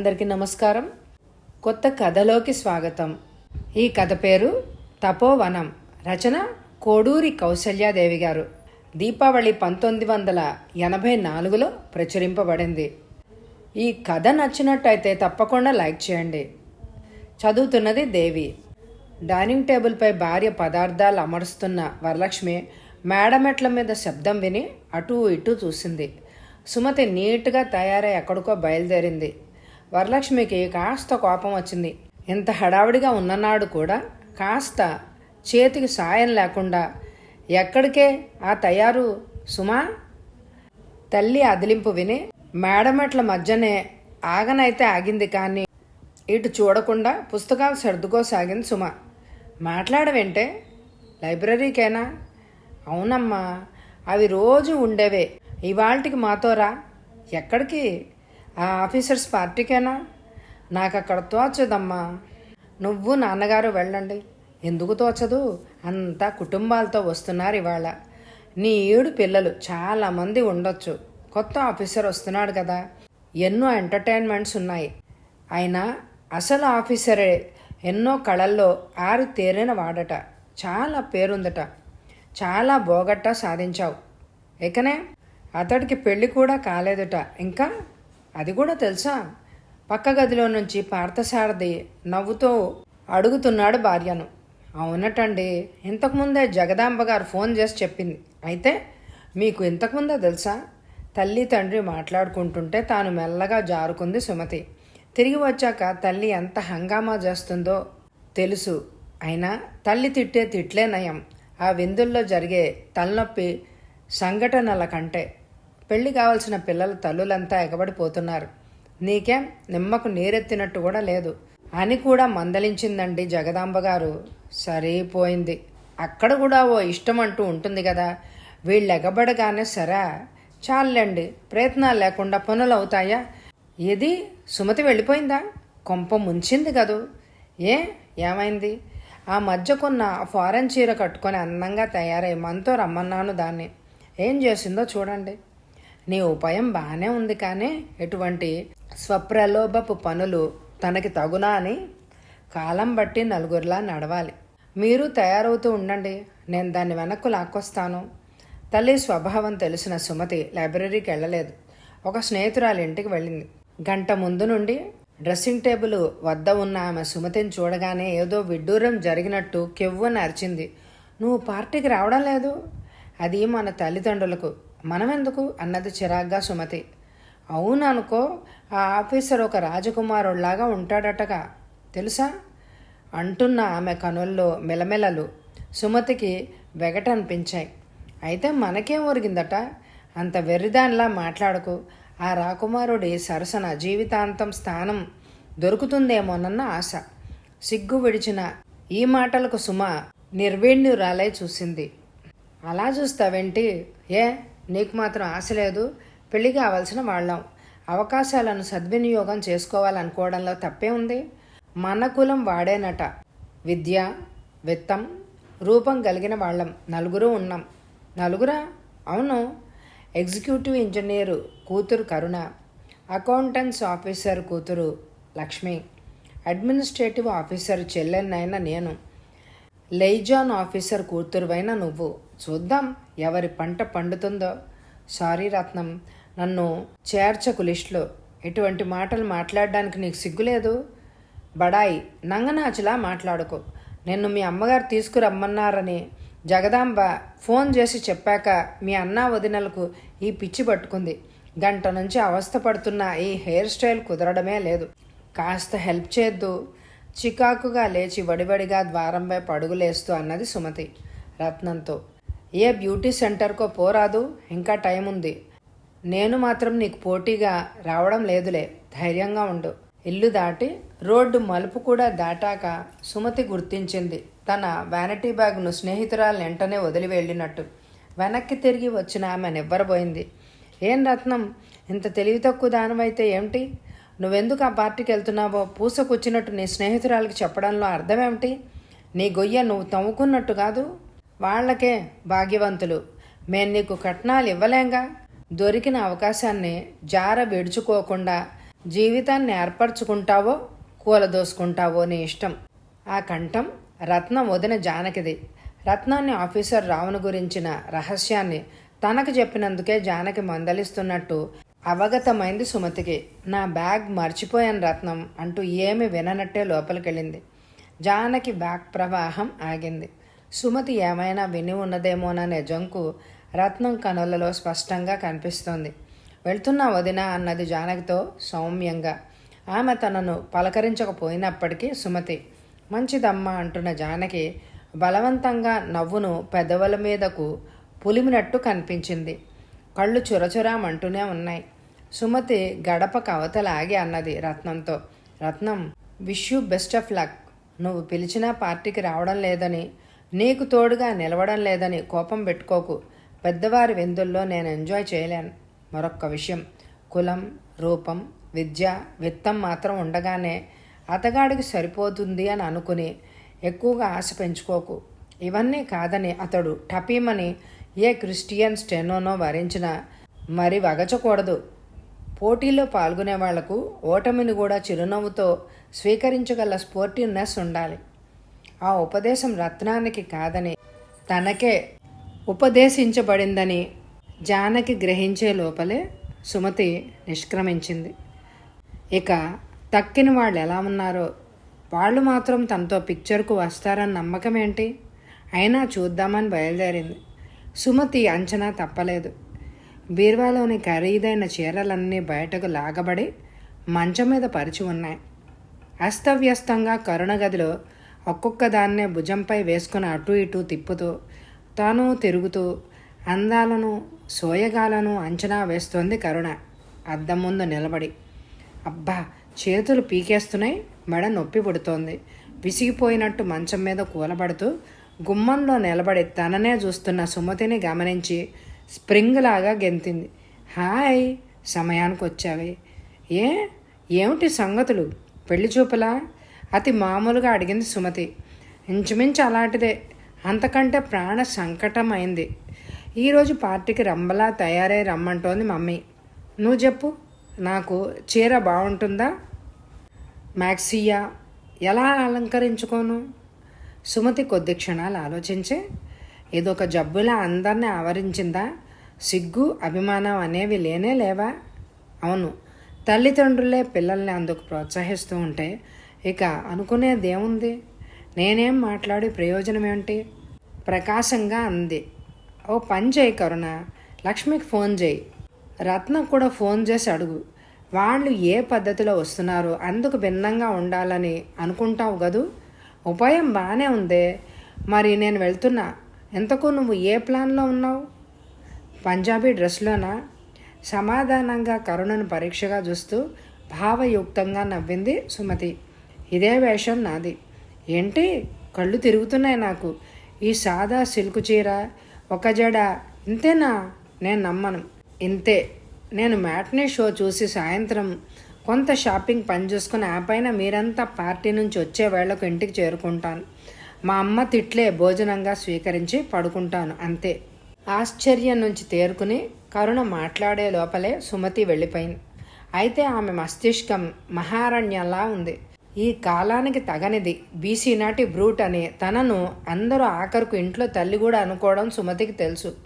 అందరికీ నమస్కారం. కొత్త కథలోకి స్వాగతం. ఈ కథ పేరు తపోవనం. రచన కోడూరి కౌశల్యాదేవి గారు. దీపావళి పంతొమ్మిది వందల ఎనభై నాలుగులో ప్రచురింపబడింది. ఈ కథ నచ్చినట్టయితే తప్పకుండా లైక్ చేయండి. చదువుతున్నది దేవి. డైనింగ్ టేబుల్పై భార్య పదార్థాలు అమరుస్తున్న వరలక్ష్మి మేడమెట్ల మీద శబ్దం విని అటూ ఇటూ చూసింది. సుమతి నీట్గా తయారై ఎక్కడికో బయలుదేరింది. వరలక్ష్మికి కాస్త కోపం వచ్చింది. ఇంత హడావిడిగా ఉన్ననాడు కూడా కాస్త చేతికి సాయం లేకుండా ఎక్కడికే? ఆ తయారు? సుమా? తల్లి అదిలింపు విని మేడమెట్ల మధ్యనే ఆగనైతే ఆగింది కానీ ఇటు చూడకుండా పుస్తకాలు సర్దుకోసాగింది సుమ. మాట్లాడవేంటే? లైబ్రరీకేనా? అవునమ్మా అవి రోజు ఉండేవే. ఇవాళకి మాతోరా ఎక్కడికి? ఆ ఆఫీసర్స్ పార్టీకేనా? నాకు అక్కడ తోచదమ్మా. నువ్వు నాన్నగారు వెళ్ళండి. ఎందుకు తోచదు? అంతా కుటుంబాలతో వస్తున్నారు ఇవాళ. నీ ఏడు పిల్లలు చాలామంది ఉండొచ్చు. కొత్త ఆఫీసర్ వస్తున్నాడు కదా. ఎన్నో ఎంటర్టైన్మెంట్స్ ఉన్నాయి. అయినా అసలు ఆఫీసరే ఎన్నో కళల్లో ఆరి తేరిన వాడట. చాలా పేరుందట. చాలా బోగట్ట సాధించావు. ఇకనే అతడికి పెళ్ళి కూడా కాలేదుట. ఇంకా? అది కూడా తెలుసా? పక్క గదిలో నుంచి పార్థసారథి నవ్వుతో అడుగుతున్నాడు భార్యను. అవునటండి ఇంతకుముందే జగదాంబ గారు ఫోన్ చేసి చెప్పింది. అయితే మీకు ఇంతకుముందే తెలుసా? తల్లి తండ్రి మాట్లాడుకుంటుంటే తాను మెల్లగా జారుకుంది సుమతి. తిరిగి వచ్చాక తల్లి ఎంత హంగామా చేస్తుందో తెలుసు. అయినా తల్లి తిట్టే తిట్లే నయం. ఆ విందుల్లో జరిగే తలనొప్పి సంఘటనల కంటే పెళ్ళి కావలసిన పిల్లల తల్లులంతా ఎగబడిపోతున్నారు. నీకేం? నిమ్మకు నీరెత్తినట్టు కూడా లేదు. అని కూడా మందలించిందండి జగదాంబ గారు. సరిపోయింది. అక్కడ కూడా ఓ ఇష్టం అంటూ ఉంటుంది కదా. వీళ్ళు ఎగబడగానే సరా. చాలండి ప్రయత్నాలు లేకుండా పనులు అవుతాయా? ఏది? సుమతి వెళ్ళిపోయిందా? కొంప ముంచింది కదూ. ఏ? ఏమైంది? ఆ మధ్య కొన్న ఫారెన్ చీర కట్టుకొని అందంగా తయారై మనతో రమ్మన్నాను దాన్ని. ఏం చేసిందో చూడండి. నీ ఉపాయం బాగానే ఉంది కానీ ఎటువంటి స్వప్రలోభపు పనులు తనకి తగునా అని కాలం బట్టి నలుగురిలా నడవాలి. మీరు తయారవుతూ ఉండండి. నేను దాన్ని వెనక్కు లాక్కొస్తాను. తల్లి స్వభావం తెలిసిన సుమతి లైబ్రరీకి వెళ్ళలేదు. ఒక స్నేహితురాలి ఇంటికి వెళ్ళింది. గంట ముందు నుండి డ్రెస్సింగ్ టేబుల్ వద్ద ఉన్న ఆమె సుమతిని చూడగానే ఏదో విడ్డూరం జరిగినట్టు కెవ్వని అరిచింది. నువ్వు పార్టీకి రావడం లేదు? అది మన తల్లిదండ్రులకు మనమెందుకు అన్నది చిరాగ్గా సుమతి. అవును అనుకో ఆ ఆఫీసర్ ఒక రాజకుమారుడిలాగా ఉంటాడటగా. తెలుసా? అంటున్న ఆమె కనుల్లో మెలమెలలు సుమతికి వెగటనిపించాయి. అయితే మనకేం ఒరిగిందట? అంత వెర్రిదానిలా మాట్లాడకు. ఆ రాకుమారుడి సరసన జీవితాంతం స్థానం దొరుకుతుందేమోనన్న ఆశ. సిగ్గు విడిచిన ఈ మాటలకు సుమ నిర్వీణ్యురాలై చూసింది. అలా చూస్తావేంటి? ఏ? నీకు మాత్రం ఆశ లేదు. పెళ్ళి కావాల్సిన వాళ్ళం. అవకాశాలను సద్వినియోగం చేసుకోవాలనుకోవడంలో తప్పే ఉంది. మన కులం వాడేనట. విద్య విత్తం రూపం కలిగిన వాళ్ళం. నలుగురు ఉన్నాం. నలుగురా? అవును. ఎగ్జిక్యూటివ్ ఇంజనీరు కూతురు కరుణ. అకౌంటెంట్స్ ఆఫీసర్ కూతురు లక్ష్మి. అడ్మినిస్ట్రేటివ్ ఆఫీసర్ చెల్లెన్నైన నేను. లైజాన్ ఆఫీసర్ కూతురువైన నువ్వు. చూద్దాం ఎవరి పంట పండుతుందో. సారీ రత్నం నన్ను చేర్చకు లిస్టులో. ఎటువంటి మాటలు మాట్లాడడానికి నీకు సిగ్గులేదు? బడాయి నంగనాచిలా మాట్లాడుకో. నిన్ను మీ అమ్మగారు తీసుకురమ్మన్నారని జగదాంబ ఫోన్ చేసి చెప్పాక మీ అన్నా వదినలకు ఈ పిచ్చి పట్టుకుంది. గంట నుంచి అవస్థ పడుతున్న ఈ హెయిర్ స్టైల్ కుదరడమే లేదు. కాస్త హెల్ప్ చేద్దు. చికాకుగా లేచి వడివడిగా ద్వారంపై పడుగులేస్తూ అన్నది సుమతి. రత్నంతో ఏ బ్యూటీ సెంటర్కో పోరాదు ఇంకా టైం ఉంది. నేను మాత్రం నీకు పోటీగా రావడం లేదులే ధైర్యంగా ఉండు. ఇల్లు దాటి రోడ్డు మలుపు కూడా దాటాక సుమతి గుర్తించింది. తన వ్యానిటీ బ్యాగ్ను స్నేహితురాలు వెంటనే వదిలి వెళ్ళినట్టు. వెనక్కి తిరిగి వచ్చిన ఆమె నివ్వరబోయింది. ఏం రత్నం? ఇంత తెలివి తక్కువ దానమైతే ఏమిటి? నువ్వెందుకు ఆ పార్టీకి వెళ్తున్నావో? పూసకొచ్చినట్టు నీ స్నేహితురాలకి చెప్పడంలో అర్థమేమిటి? నీ గొయ్య నువ్వు తవ్వుకున్నట్టు కాదు వాళ్ళకే భాగ్యవంతులు. మేం నీకు కట్నాలు ఇవ్వలేంగా దొరికిన అవకాశాన్ని జార విడుచుకోకుండా జీవితాన్ని ఏర్పరచుకుంటావో కూలదోసుకుంటావో నీ ఇష్టం. ఆ కంఠం రత్నం వదిన జానకిది. రత్నాన్ని ఆఫీసర్ రావును గురించిన రహస్యాన్ని తనకు చెప్పినందుకే జానకి మందలిస్తున్నట్టు అవగతమైంది సుమతికి. నా బ్యాగ్ మర్చిపోయాను రత్నం అంటూ ఏమి విననట్టే లోపలికెళ్ళింది. జానకి బ్యాగ్ ప్రవాహం ఆగింది. సుమతి ఏమైనా విని ఉన్నదేమోననే జంకు రత్నం కనులలో స్పష్టంగా కనిపిస్తోంది. వెళ్తున్నా వదినా అన్నది జానకితో సౌమ్యంగా. ఆమె తనను పలకరించకపోయినప్పటికీ సుమతి మంచిదమ్మా అంటున్న జానకి బలవంతంగా నవ్వును పెదవుల మీదకు పులిమినట్టు కనిపించింది. కళ్ళు చురచురామంటూనే ఉన్నాయి. సుమతి గడప కవతల అన్నది రత్నంతో. Ratnam wish you best of luck. నువ్వు పిలిచిన పార్టీకి రావడం లేదని నీకు తోడుగా నిలవడం లేదని కోపం పెట్టుకోకు. పెద్దవారి విందుల్లో నేను ఎంజాయ్ చేయలేను. మరొక్క విషయం కులం రూపం విద్య విత్తం మాత్రం ఉండగానే అతగాడికి సరిపోతుంది అని అనుకుని ఎక్కువగా ఆశ పెంచుకోకు. ఇవన్నీ కాదని అతడు టపీమని ఏ క్రిస్టియన్ స్టెనోనో వరించినా మరి వగచకూడదు. పోటీలో పాల్గొనే వాళ్ళకు ఓటమిని కూడా చిరునవ్వుతో స్వీకరించగల స్పోర్టివ్నెస్ ఉండాలి. ఆ ఉపదేశం రత్నానికి కాదని తనకే ఉపదేశించబడిందని జానకి గ్రహించే లోపలే సుమతి నిష్క్రమించింది. ఇక తక్కిన వాళ్ళు ఎలా ఉన్నారో వాళ్ళు మాత్రం తనతో పిక్చర్కు వస్తారన్న నమ్మకం ఏంటి అయినా చూద్దామని బయలుదేరింది. సుమతి అంచనా తప్పలేదు. బీర్వాలోని ఖరీదైన చీరలన్నీ బయటకు లాగబడి మంచం మీద పరిచి ఉన్నాయి. అస్తవ్యస్తంగా కరుణగదిలో ఒక్కొక్క దాన్నే భుజంపై వేసుకుని అటు ఇటు తిప్పుతూ తాను తిరుగుతూ అందాలను సోయగాలను అంచనా వేస్తోంది కరుణ. అద్దం ముందు నిలబడి అబ్బా చేతులు పీకేస్తున్నాయి మెడ నొప్పి పుడుతోంది. విసిగిపోయినట్టు మంచం మీద కూలబడుతూ గుమ్మంలో నిలబడి తననే చూస్తున్న సుమతిని గమనించి స్ప్రింగ్ లాగా గెంతింది. హాయ్ సమయానికి వచ్చావే ఏ ఏమిటి సంగతులు? పెళ్ళి చూపులా? అతి మామూలుగా అడిగింది సుమతి. ఇంచుమించు అలాంటిదే. అంతకంటే ప్రాణ సంకటమైంది. ఈరోజు పార్టీకి రంబలా తయారై రమ్మంటోంది మమ్మీ. నువ్వు చెప్పు. నాకు చీర బాగుంటుందా మ్యాక్సియా ఎలా అలంకరించుకోను? సుమతి కొద్ది క్షణాలు ఆలోచించే. ఇదొక జబ్బులా అందరినీ ఆవరించిందా? సిగ్గు అభిమానం అనేవి లేనే లేవా? అవును. తల్లిదండ్రులే పిల్లల్ని అందుకు ప్రోత్సహిస్తూ ఉంటే ఇక అనుకునేదేముంది నేనేం మాట్లాడి ప్రయోజనం ఏంటి ప్రకాశంగా అంది. ఓ పని చేయి కరుణ. లక్ష్మికి ఫోన్ చేయి. రత్న కూడా ఫోన్ చేసి అడుగు. వాళ్ళు ఏ పద్ధతిలో వస్తున్నారో? అందుకు భిన్నంగా ఉండాలని అనుకుంటావు కదూ ఉపాయం బాగానే ఉందే. మరి నేను వెళ్తున్నా. ఎంతకు నువ్వు ఏ ప్లాన్లో ఉన్నావు? పంజాబీ డ్రెస్లోనా? సమాధానంగా కరుణను పరీక్షగా చూస్తూ భావయుక్తంగా నవ్వింది సుమతి. ఇదే వేషం నాది. ఏంటి? కళ్ళు తిరుగుతున్నాయి నాకు. ఈ సాదా సిల్క్ చీర ఒక జడ ఇంతేనా? నేను నమ్మను. ఇంతే. నేను మ్యాట్నీ షో చూసి సాయంత్రం కొంత షాపింగ్ పని చూసుకుని ఆ పైన మీరంతా పార్టీ నుంచి వచ్చే వేళకు ఇంటికి చేరుకుంటాను. మా అమ్మ తిట్లే భోజనంగా స్వీకరించి పడుకుంటాను అంతే. ఆశ్చర్యం నుంచి తేరుకుని కరుణ మాట్లాడే లోపలే సుమతి వెళ్ళిపోయింది. అయితే ఆమె మస్తిష్కం మహారణ్యంలా ఉంది. ఈ కాలానికి తగనిది. బీసీ నాటి బ్రూట్ అని తనను అందరూ ఆఖరుకు ఇంట్లో తల్లి కూడా అనుకోవడం సుమతికి తెలుసు.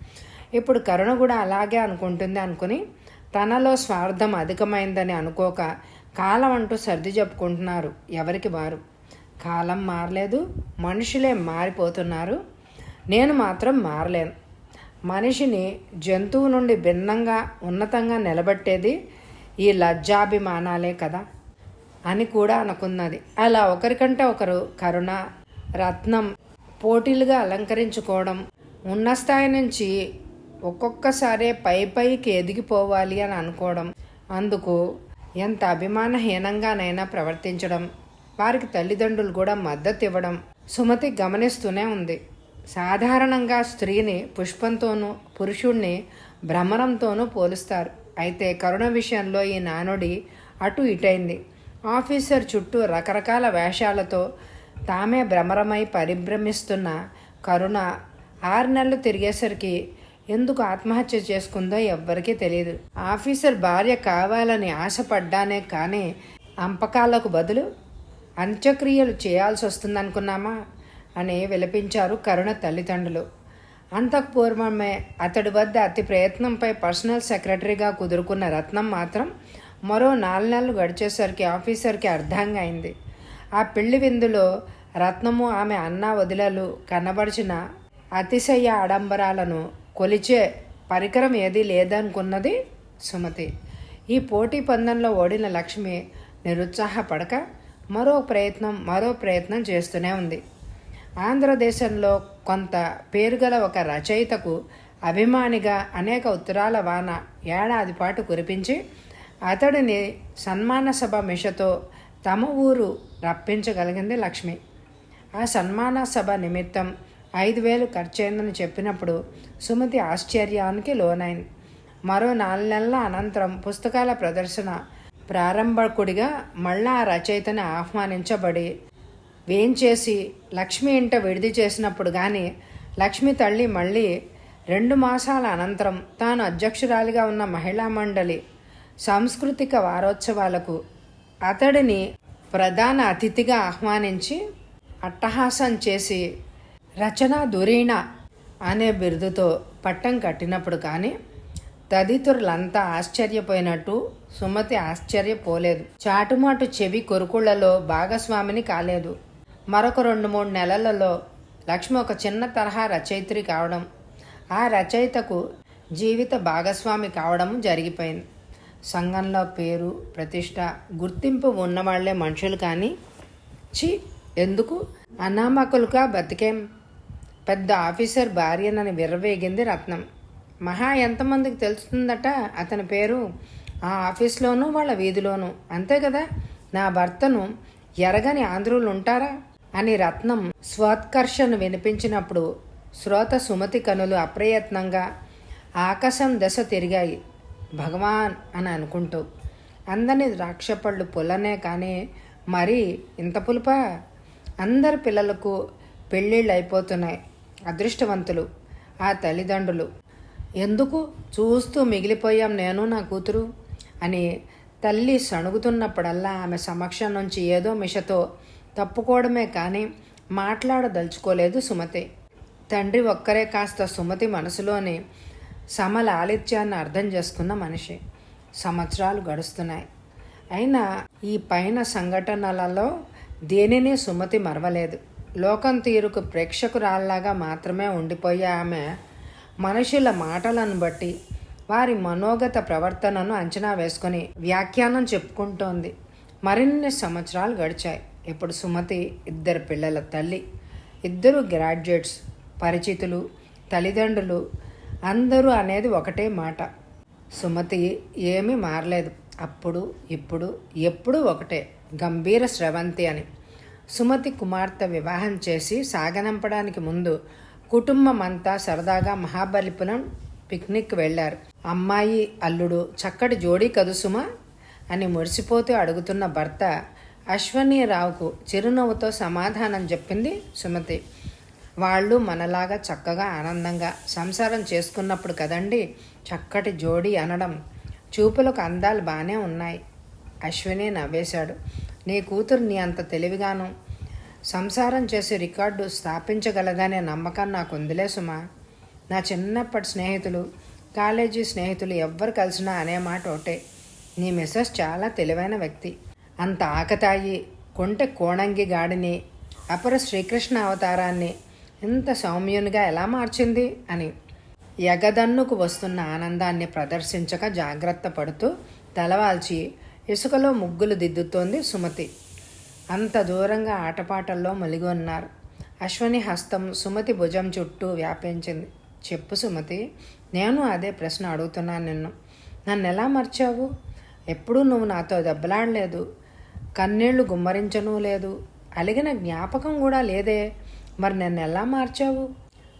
ఇప్పుడు కరుణ కూడా అలాగే అనుకుంటుంది అనుకుని తనలో స్వార్థం అధికమైందని అనుకోక కాలం అంటూ సర్ది చెప్పుకుంటున్నారు ఎవరికి వారు. కాలం మారలేదు మనుషులే మారిపోతున్నారు. నేను మాత్రం మారలేను. మనిషిని జంతువు నుండి భిన్నంగా ఉన్నతంగా నిలబెట్టేది ఈ లజ్జాభిమానాలే కదా. అని కూడా అనుకున్నది. అలా ఒకరికంటే ఒకరు కరుణ రత్నం పోటీలుగా అలంకరించుకోవడం ఉన్న స్థాయి నుంచి ఒక్కొక్కసారే పై పైకి ఎదిగిపోవాలి అని అనుకోవడం. అందుకు ఎంత అభిమానహీనంగానైనా ప్రవర్తించడం వారికి తల్లిదండ్రులు కూడా మద్దతు ఇవ్వడం సుమతి గమనిస్తూనే ఉంది. సాధారణంగా స్త్రీని పుష్పంతోనూ పురుషుణ్ణి భ్రమరంతోనూ పోలుస్తారు. అయితే కరుణ విషయంలో ఈ నానుడి అటు ఇటైంది. ఆఫీసర్ చుట్టూ రకరకాల వేషాలతో తామే భ్రమరమై పరిభ్రమిస్తున్న కరుణ ఆరు నెలలు తిరిగేసరికి ఎందుకు ఆత్మహత్య చేసుకుందో ఎవ్వరికీ తెలియదు ఆఫీసర్ భార్య కావాలని ఆశపడ్డానే కానీ అంపకాలకు బదులు అంత్యక్రియలు చేయాల్సి వస్తుందనుకున్నామా అని విలపించారు కరుణ తల్లిదండ్రులు. అంతకు పూర్వమే అతడి వద్ద అతి ప్రయత్నంపై పర్సనల్ సెక్రటరీగా కుదురుకున్న రత్నం మాత్రం మరో నాలుగు నెలలు గడిచేసరికి ఆఫీసర్కి అర్థంగా అయింది ఆ పెళ్ళి విందులో రత్నము ఆమె అన్న వదిలలు కనబడిచిన అతిశయ ఆడంబరాలను కొలిచే పరికరం ఏదీ లేదనుకున్నది సుమతి. ఈ పోటీ పందంలో ఓడిన లక్ష్మి నిరుత్సాహపడక మరో ప్రయత్నం మరో ప్రయత్నం చేస్తూనే ఉంది. ఆంధ్రదేశంలో కొంత పేరుగల ఒక రచయితకు అభిమానిగా అనేక ఉత్తరాల వాన ఏడాది పాటు కురిపించి అతడిని సన్మాన సభ మిషతో తమ ఊరు రప్పించగలిగింది లక్ష్మి. ఆ సన్మాన సభ నిమిత్తం ఐదు వేలు ఖర్చయిందని చెప్పినప్పుడు సుమతి ఆశ్చర్యానికి లోనైంది. మరో నాలుగు నెలల అనంతరం పుస్తకాల ప్రదర్శన ప్రారంభకుడిగా మళ్ళా ఆ రచయితని ఆహ్వానించబడి వేంచేసి లక్ష్మి ఇంట విడిది చేసినప్పుడు కానీ లక్ష్మి తల్లి మళ్ళీ రెండు మాసాల అనంతరం తాను అధ్యక్షురాలిగా ఉన్న మహిళా మండలి సాంస్కృతిక వారోత్సవాలకు అతడిని ప్రధాన అతిథిగా ఆహ్వానించి అట్టహాసం చేసి రచనా దురీణ అనే బిరుదుతో పట్టం కట్టినప్పుడు కానీ తదితరులంతా ఆశ్చర్యపోయినట్టు సుమతి ఆశ్చర్యపోలేదు. చాటుమాటు చెవి కొరుకుళ్ళలో భాగస్వామిని కాలేదు. మరొక రెండు మూడు నెలలలో లక్ష్మి ఒక చిన్న తరహా రచయిత్రి కావడం ఆ రచయితకు జీవిత భాగస్వామి కావడం జరిగిపోయింది. సంఘంలో పేరు ప్రతిష్ట గుర్తింపు ఉన్నవాళ్ళే మనుషులు కానీ చి ఎందుకు? అనామకులుగా బతికేం? పెద్ద ఆఫీసర్ భార్యనని విర్రవేగింది రత్నం. మహా ఎంతమందికి తెలుస్తుందట అతని పేరు? ఆ ఆఫీస్లోనూ వాళ్ళ వీధిలోనూ. అంతే కదా నా భర్తను ఎరగని ఆంధ్రులు ఉంటారా అని రత్నం స్వోత్కర్షను వినిపించినప్పుడు శ్రోత సుమతి కనులు అప్రయత్నంగా ఆకాశం దశ తిరిగాయి. భగవాన్ అని అనుకుంటూ అందని ద్రాక్షపళ్ళు పుల్లనే కానీ మరి ఇంత పులుపా? అందరి పిల్లలకు పెళ్ళిళ్ళు అయిపోతున్నాయి అదృష్టవంతులు ఆ తల్లిదండ్రులు. ఎందుకు? చూస్తూ మిగిలిపోయాం నేను నా కూతురు అని తల్లి సణుగుతున్నప్పుడల్లా ఆమె సమక్షం నుంచి ఏదో మిషతో తప్పుకోవడమే కానీ మాట్లాడదలుచుకోలేదు సుమతి. తండ్రి ఒక్కరే కాస్త సుమతి మనసులోని సమలాలిత్యాన్ని అర్థం చేసుకున్న మనిషి. సంవత్సరాలు గడుస్తున్నాయి. అయినా ఈ పైన సంఘటనలలో దేనిని సుమతి మరవలేదు. లోకం తీరుకు ప్రేక్షకురాల్లాగా మాత్రమే ఉండిపోయే ఆమె మనుషుల మాటలను బట్టి వారి మనోగత ప్రవర్తనను అంచనా వేసుకొని వ్యాఖ్యానం చెప్పుకుంటోంది. మరిన్ని సంవత్సరాలు గడిచాయి. ఇప్పుడు సుమతి ఇద్దరు పిల్లల తల్లి ఇద్దరు గ్రాడ్యుయేట్స్ పరిచితులు తల్లిదండ్రులు అందరూ అనేది ఒకటే మాట. సుమతి ఏమీ మారలేదు. అప్పుడు ఇప్పుడు ఎప్పుడు ఒకటే. గంభీర స్రవంతి అని. సుమతి కుమార్తె వివాహం చేసి సాగనంపడానికి ముందు కుటుంబం అంతా సరదాగా మహాబలిపురం పిక్నిక్ వెళ్ళారు. అమ్మాయి అల్లుడు చక్కటి జోడీ కదు సుమ? అని మురిసిపోతూ అడుగుతున్న భర్త అశ్వనీరావుకు చిరునవ్వుతో సమాధానం చెప్పింది సుమతి. వాళ్ళు మనలాగా చక్కగా ఆనందంగా సంసారం చేసుకున్నప్పుడు కదండి చక్కటి జోడి అనడం. చూపులకు అందాలు బాగానే ఉన్నాయి. అశ్విని నవ్వేశాడు. నీ కూతురు నీ అంత తెలివిగాను. సంసారం చేసే రికార్డు స్థాపించగలదనే నమ్మకం నాకు ఉందిలే సుమా. నా చిన్నప్పటి స్నేహితులు కాలేజీ స్నేహితులు ఎవ్వరు కలిసినా అనే మాట ఒకటే నీ మిస్సెస్ చాలా తెలివైన వ్యక్తి. అంత ఆకతాయి కొంటె కోణంగి గాడిని అపర శ్రీకృష్ణ అవతారాన్ని ఇంత సౌమ్యునిగా ఎలా మార్చింది అని. ఎగదన్నుకు వస్తున్న ఆనందాన్ని ప్రదర్శించక జాగ్రత్త పడుతూ తలవాల్చి ఇసుకలో ముగ్గులు దిద్దుతోంది సుమతి. అంత దూరంగా ఆటపాటల్లో మలిగి ఉన్నారు అశ్వని హస్తం సుమతి భుజం చుట్టూ వ్యాపించింది. చెప్పు సుమతి నేను అదే ప్రశ్న అడుగుతున్నాను నిన్ను. నన్ను ఎలా మర్చావు? ఎప్పుడూ నువ్వు నాతో దెబ్బలాడలేదు. కన్నీళ్ళు గుమ్మరించను లేదు. అలిగిన జ్ఞాపకం కూడా లేదే. మరి నన్ను ఎలా మార్చావు?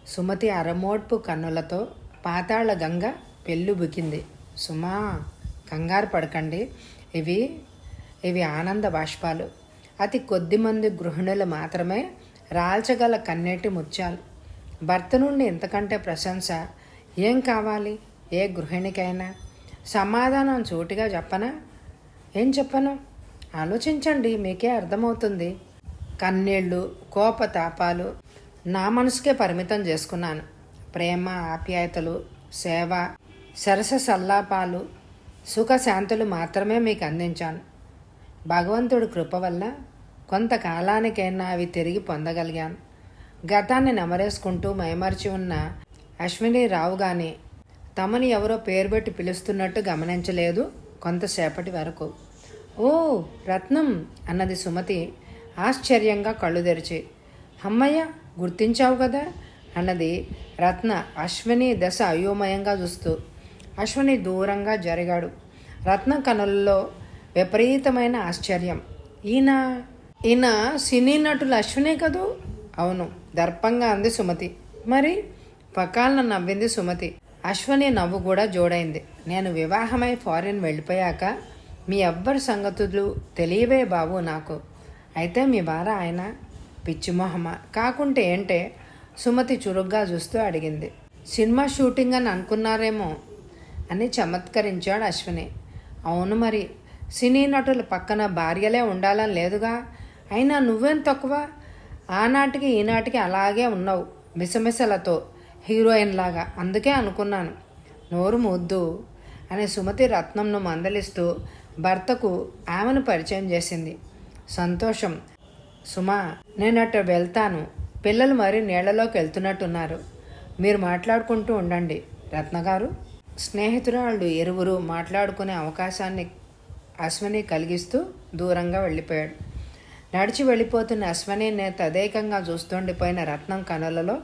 సుమతి అరమోడ్పు కన్నులతో పాతాళ గంగ పెళ్ళుబుకింది సుమా కంగారు పడకండి. ఇవి ఇవి ఆనంద బాష్పాలు. అతి కొద్ది మంది గృహిణులు మాత్రమే రాల్చగల కన్నీటి ముత్యాలు. భర్త నుండి ఇంతకంటే ప్రశంస ఏం కావాలి? ఏ గృహిణికైనా. సమాధానం చోటుగా చెప్పనా? ఏం చెప్పను? ఆలోచించండి మీకే అర్థమవుతుంది. కన్నీళ్ళు కోపతాపాలు నా మనసుకే పరిమితం చేసుకున్నాను. ప్రేమ ఆప్యాయతలు సేవ సరస సల్లాపాలు సుఖశాంతులు మాత్రమే మీకు అందించాను భగవంతుడి కృప వల్ల కొంతకాలానికైనా అవి తిరిగి పొందగలిగాను. గతాన్ని నెమరేసుకుంటూ మైమరిచి ఉన్న అశ్విని రావు గాని తమని ఎవరో పేరు పెట్టి పిలుస్తున్నట్టు గమనించలేదు కొంతసేపటి వరకు. ఓ రత్నం! అన్నది సుమతి ఆశ్చర్యంగా కళ్ళు తెరిచి అమ్మయ్య గుర్తించావు కదా? అన్నది రత్న అశ్విని దశ అయోమయంగా చూస్తూ అశ్విని దూరంగా జరిగాడు. రత్న కనుల్లో విపరీతమైన ఆశ్చర్యం. ఈయన ఈయన సినీ నటులు అశ్వినే కదూ? అవును దర్పంగా అంది సుమతి. మరి? పకాలన నవ్వింది సుమతి. అశ్వని నవ్వు కూడా జోడైంది. నేను వివాహమై ఫారిన్ వెళ్ళిపోయాక మీ ఎవ్వరి సంగతులు తెలియవే బాబు నాకు. అయితే మీ వార ఆయన పిచ్చిమొహమ కాకుంటే ఏంటే? సుమతి చురుగ్గా చూస్తూ అడిగింది. సినిమా షూటింగ్ అని అనుకున్నారేమో అని చమత్కరించాడు అశ్విని. అవును మరి సినీ నటుల పక్కన భార్యలే ఉండాలని లేదుగా? అయినా నువ్వేం తక్కువ? ఆనాటికి ఈనాటికి అలాగే ఉన్నావు మిసమిసలతో హీరోయిన్ లాగా అందుకే అనుకున్నాను. నోరు ముద్దు అని సుమతి రత్నంను మందలిస్తూ భర్తకు ఆమెను పరిచయం చేసింది. సంతోషం. సుమా నేను అటు వెళ్తాను. పిల్లలు మరి నీళ్ళలోకి వెళ్తున్నట్టున్నారు. మీరు మాట్లాడుకుంటూ ఉండండి రత్నగారు స్నేహితురాళ్ళు ఇరువురు మాట్లాడుకునే అవకాశాన్ని అశ్విని కలిగిస్తూ దూరంగా వెళ్ళిపోయాడు. నడిచి వెళ్ళిపోతున్న అశ్వనినే తదేకంగా చూస్తుండిపోయిన రత్నం కనులలో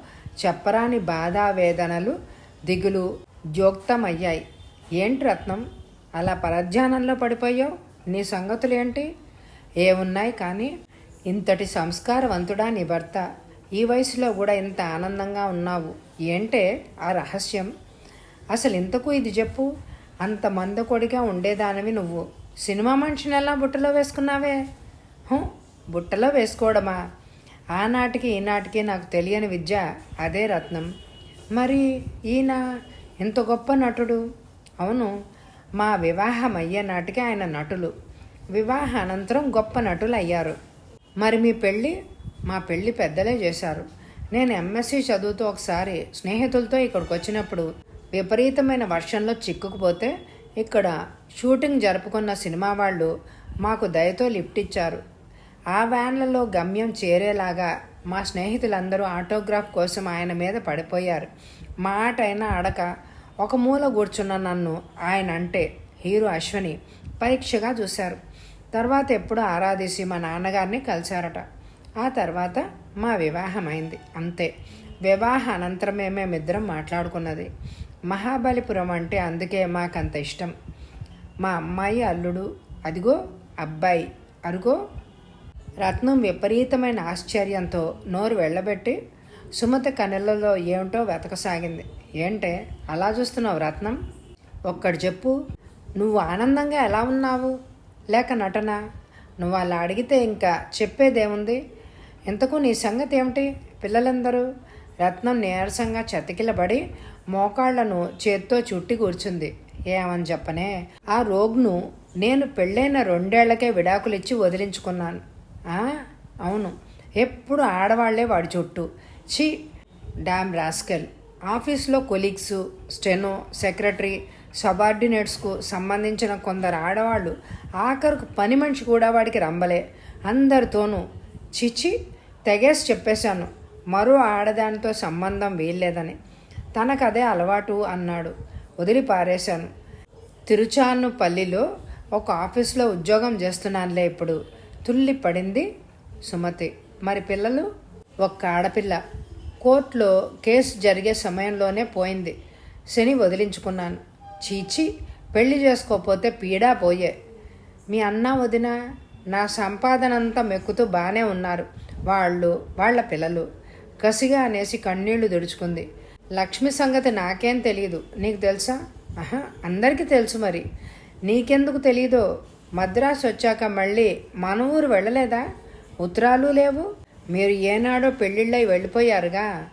చెప్పరాని బాధావేదనలు దిగులు జోక్తమయ్యాయి ఏంటి రత్నం అలా పరధ్యానంలో పడిపోయావు? నీ సంగతులేంటి? ఏమున్నాయి కానీ ఇంతటి సంస్కారవంతుడా నీ భర్త. ఈ వయసులో కూడా ఇంత ఆనందంగా ఉన్నావు. ఏంటే ఆ రహస్యం? అసలు ఇంతకు ఇది చెప్పు? అంత మందకొడిగా ఉండేదానివి నువ్వు. సినిమా మనిషిని ఎలా బుట్టలో వేసుకున్నావే? బుట్టలో వేసుకోవడమా? ఆనాటికి ఈనాటికి నాకు తెలియని విద్య అదే రత్నం. మరి ఈయన ఇంత గొప్ప నటుడు. అవును మా వివాహం అయ్యే నాటికి ఆయన నటులు. వివాహ అనంతరం గొప్ప నటులు అయ్యారు. మరి మీ పెళ్ళి మా పెళ్ళి పెద్దలే చేశారు. నేను ఎంఎస్సి చదువుతూ ఒకసారి స్నేహితులతో ఇక్కడికి వచ్చినప్పుడు విపరీతమైన వర్షంలో చిక్కుకుపోతే ఇక్కడ షూటింగ్ జరుపుకున్న సినిమా వాళ్ళు మాకు దయతో లిఫ్ట్ ఇచ్చారు. ఆ వ్యాన్లలో గమ్యం చేరేలాగా మా స్నేహితులందరూ ఆటోగ్రాఫ్ కోసం ఆయన మీద పడిపోయారు. మాట అయినా అడక ఒక మూల కూర్చున్న నన్ను ఆయన అంటే హీరో అశ్వని పరీక్షగా చూశారు. తర్వాత ఎప్పుడూ ఆరాధిసి మా నాన్నగారిని కలిశారట. ఆ తర్వాత మా వివాహం అయింది అంతే. వివాహ అనంతరమే మేమిద్దరం మాట్లాడుకున్నది. మహాబలిపురం అంటే అందుకే మాకంత ఇష్టం. మా అమ్మాయి అల్లుడు అదిగో అబ్బాయి అరుగో. రత్నం విపరీతమైన ఆశ్చర్యంతో నోరు వెళ్ళబెట్టి సుమత కనులలో ఏమిటో వెతకసాగింది. ఏంటే? అలా చూస్తున్నావు రత్నం? ఒక్కడు చెప్పు. నువ్వు ఆనందంగా ఎలా ఉన్నావు? లేక నటన? నువ్వు అలా అడిగితే ఇంకా చెప్పేదేముంది? ఇంతకు నీ సంగతి ఏమిటి? పిల్లలందరూ రత్నం నీరసంగా చతికిలబడి మోకాళ్ళను చేత్తో చుట్టి కూర్చుంది. ఏమని చెప్పనే? ఆ రోగ్ను నేను పెళ్ళైన రెండేళ్ళకే విడాకులిచ్చి వదిలించుకున్నాను. అవును. ఎప్పుడు ఆడవాళ్ళే వాడి చుట్టూ. ఛీ! Damn rascal. ఆఫీస్లో కొలీగ్స్ స్టెనో సెక్రటరీ సబార్డినేట్స్కు సంబంధించిన కొందరు ఆడవాళ్ళు ఆఖరుకు పని మనిషి కూడా వాడికి రంబలే అందరితోనూ చిచి తెగేసి చెప్పేశాను. మరో ఆడదానితో సంబంధం వీల్లేదని. తనకదే అలవాటు అన్నాడు. వదిలి పారేశాను తిరుచానుపల్లిలో ఒక ఆఫీస్లో ఉద్యోగం చేస్తున్నానులే ఇప్పుడు. తుల్లి పడింది సుమతి. మరి పిల్లలు? ఒక్క ఆడపిల్ల. కోర్టులో కేసు జరిగే సమయంలోనే పోయింది. శని వదిలించుకున్నాను. చీచి పెళ్ళి చేసుకోకపోతే పీడా పోయే. మీ అన్న వదిన నా సంపాదన అంతా మెక్కుతూ బాగానే ఉన్నారు. వాళ్ళు వాళ్ళ పిల్లలు. కసిగా అనేసి కన్నీళ్ళు దుడుచుకుంది లక్ష్మి సంగతి నాకేం తెలియదు నీకు తెలుసా? ఆహా అందరికీ తెలుసు మరి. నీకెందుకు తెలీదో? మద్రాసు వచ్చాక మళ్ళీ మన ఊరు వెళ్ళలేదా? ఉత్తరాలు లేవు? మీరు ఏనాడో పెళ్ళిళ్ళై వెళ్ళిపోయారుగా?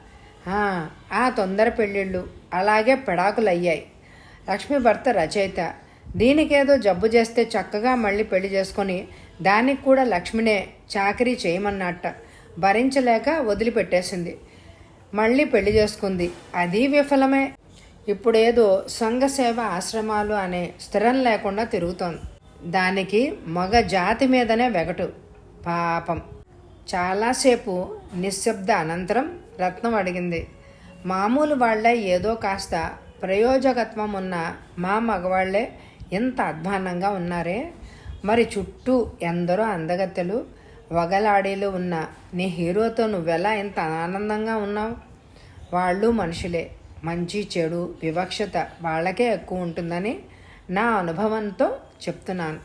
ఆ, ఆ తొందర పెళ్ళిళ్ళు అలాగే పెడాకులు అయ్యాయి లక్ష్మి భర్త రచయిత. దీనికేదో జబ్బు చేస్తే చక్కగా మళ్ళీ పెళ్ళి చేసుకొని దానికి కూడా లక్ష్మినే చాకరీ చేయమన్నట్ట. భరించలేక వదిలిపెట్టేసింది. మళ్ళీ పెళ్ళి చేసుకుంది. అది విఫలమే. ఇప్పుడేదో సంఘసేవ ఆశ్రమాలు అనే స్థిరం లేకుండా తిరుగుతోంది. దానికి మగ జాతి మీదనే వెగటు. పాపం. చాలాసేపు నిశ్శబ్ద అనంతరం రత్నం అడిగింది. మామూలు వాళ్ళే ఏదో కాస్త ప్రయోజకత్వం ఉన్న మా మగవాళ్ళే ఇంత అధ్వానంగా ఉన్నారే? మరి చుట్టూ ఎందరో అందగత్తెలు వగలాడేలు ఉన్న నీ హీరోతో నువ్వెలా ఇంత ఆనందంగా ఉన్నావు? వాళ్ళు మనుషులే. మంచి చెడు వివక్షత వాళ్ళకే ఎక్కువ ఉంటుందని నా అనుభవంతో చెప్తున్నాను.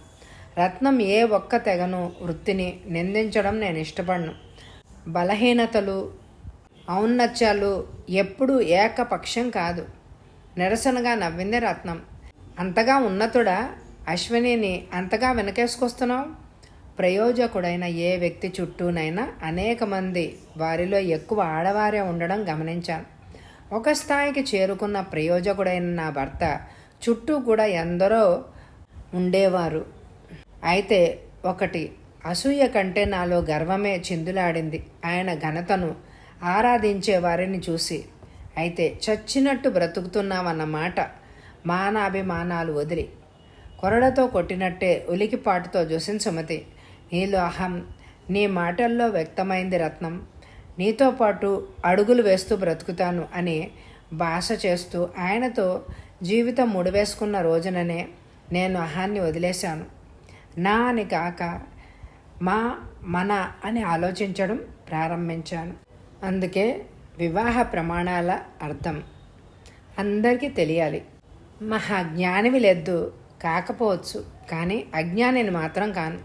రత్నం ఏ ఒక్క తెగను వృత్తిని నిందించడం నేను ఇష్టపడను. బలహీనతలు ఔన్నత్యాలు ఎప్పుడూ ఏకపక్షం కాదు. నిరసనగా నవ్వింది రత్నం. అంతగా ఉన్నతుడా? అశ్వినిని అంతగా వెనకేసుకొస్తున్నావు? ప్రయోజకుడైన ఏ వ్యక్తి చుట్టూనైనా అనేక మంది వారిలో ఎక్కువ ఆడవారే ఉండడం గమనించాను. ఒక స్థాయికి చేరుకున్న ప్రయోజకుడైన నా భర్త చుట్టూ కూడా ఎందరో ఉండేవారు. అయితే ఒకటి అసూయ కంటే నాలో గర్వమే చిందులాడింది. ఆయన ఘనతను ఆరాధించే వారిని చూసి అయితే చచ్చినట్టు బ్రతుకుతున్నామన్నమాట మానాభిమానాలు వదిలి కొరడతో కొట్టినట్టే ఉలికిపాటుతో జుసిన్ సుమతి. నీలో అహం నీ మాటల్లో వ్యక్తమైంది రత్నం. నీతో పాటు అడుగులు వేస్తూ బ్రతుకుతాను అని భాష చేస్తూ ఆయనతో జీవితం ముడివేసుకున్న రోజుననే నేను అహాన్ని వదిలేశాను. నా అని కాక మా మన అని ఆలోచించడం ప్రారంభించాను. అందుకే వివాహ ప్రమాణాల అర్థం. అందరికీ తెలియాలి. మహా జ్ఞానివి లేదు కాకపోవచ్చు కానీ అజ్ఞానిని మాత్రం కాను.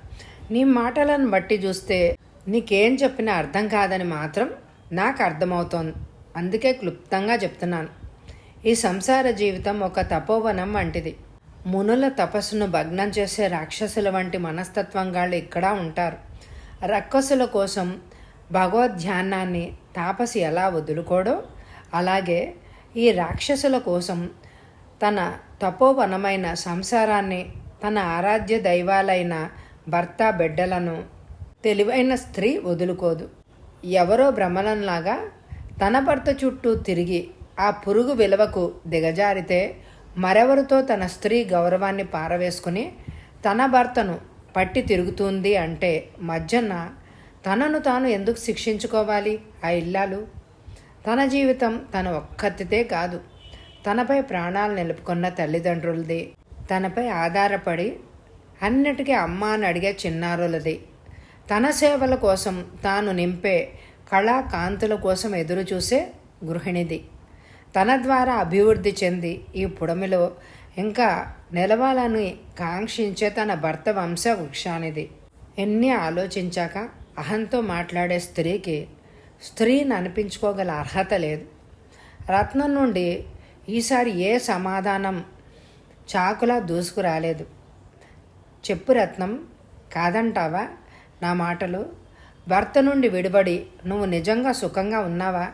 నీ మాటలను బట్టి చూస్తే నీకేం చెప్పినా అర్థం కాదని మాత్రం నాకు అర్థమవుతోంది. అందుకే క్లుప్తంగా చెప్తున్నాను. ఈ సంసార జీవితం ఒక తపోవనం వంటిది. మునుల తపస్సును భగ్నం చేసే రాక్షసుల వంటి మనస్తత్వం గాళ్ళు ఇక్కడ ఉంటారు. రక్కసుల కోసం భగవద్ధ్యానాన్ని తాపసి ఎలా వదులుకోడో అలాగే ఈ రాక్షసుల కోసం తన తపోవనమైన సంసారాన్ని తన ఆరాధ్య దైవాలైన భర్త బిడ్డలను తెలివైన స్త్రీ వదులుకోదు. ఎవరో భ్రమలంలాగా తన భర్త చుట్టూ తిరిగి ఆ పురుగు విలువకు దిగజారితే మరెవరితో తన స్త్రీ గౌరవాన్ని పారవేసుకుని తన భర్తను పట్టి తిరుగుతుంది అంటే మధ్యన తనను తాను ఎందుకు శిక్షించుకోవాలి? ఆ ఇల్లాలు? తన జీవితం తన ఒక్కతితే కాదు. తనపై ప్రాణాలు నిలుపుకున్న తల్లిదండ్రులది. తనపై ఆధారపడి అన్నిటికీ అమ్మ అని అడిగే చిన్నారులది. తన సేవల కోసం తాను నింపే కళా కాంతుల కోసం ఎదురు చూసే గృహిణిది. తన ద్వారా అభివృద్ధి చెంది ఈ పుడమిలో ఇంకా నిలవాలని కాంక్షించే తన భర్త వంశ వృక్షానిది ఎన్ని ఆలోచించాక అహంతో మాట్లాడే స్త్రీకి స్త్రీని అనిపించుకోగల అర్హత లేదు. రత్నం నుండి ఈసారి ఏ సమాధానం చాకులా దూసుకురాలేదు. చెప్పు రత్నం కాదంటావా నా మాటలు? భర్త నుండి విడిపడి నువ్వు నిజంగా సుఖంగా ఉన్నావా?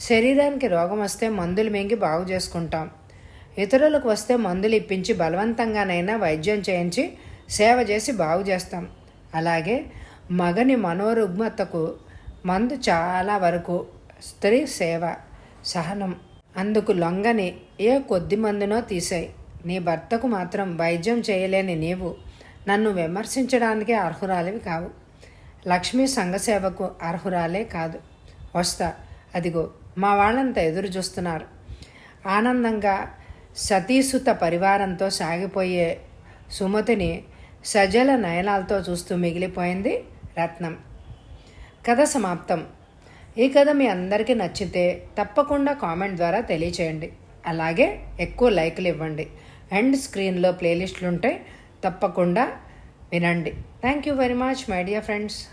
శరీరానికి రోగం వస్తే మందులు మింగి బాగు చేసుకుంటాం. ఇతరులకు వస్తే మందులు ఇప్పించి బలవంతంగానైనా వైద్యం చేయించి సేవ చేసి బాగు చేస్తాం. అలాగే మగని మనోరుగ్మతకు మందు చాలా వరకు స్త్రీ సేవ సహనం. అందుకు లొంగని ఏ కొద్ది మందునో తీసాయి. నీ భర్తకు మాత్రం వైద్యం చేయలేని నీవు నన్ను విమర్శించడానికే అర్హురాలివి కావు. లక్ష్మీ సంఘసేవకు అర్హురాలే కాదు. వస్తా అదిగో మా వాళ్ళంతా ఎదురు చూస్తున్నారు. ఆనందంగా సతీసుత పరివారంతో సాగిపోయే సుమతిని సజల నయనాలతో చూస్తూ మిగిలిపోయింది రత్నం కథ సమాప్తం. ఈ కథ మీ అందరికీ నచ్చితే తప్పకుండా కామెంట్ ద్వారా తెలియచేయండి. అలాగే ఎక్కువ లైక్లు ఇవ్వండి. అండ్ స్క్రీన్లో ప్లేలిస్టులు ఉంటాయి తప్పకుండా వినండి. Thank you very much my dear friends.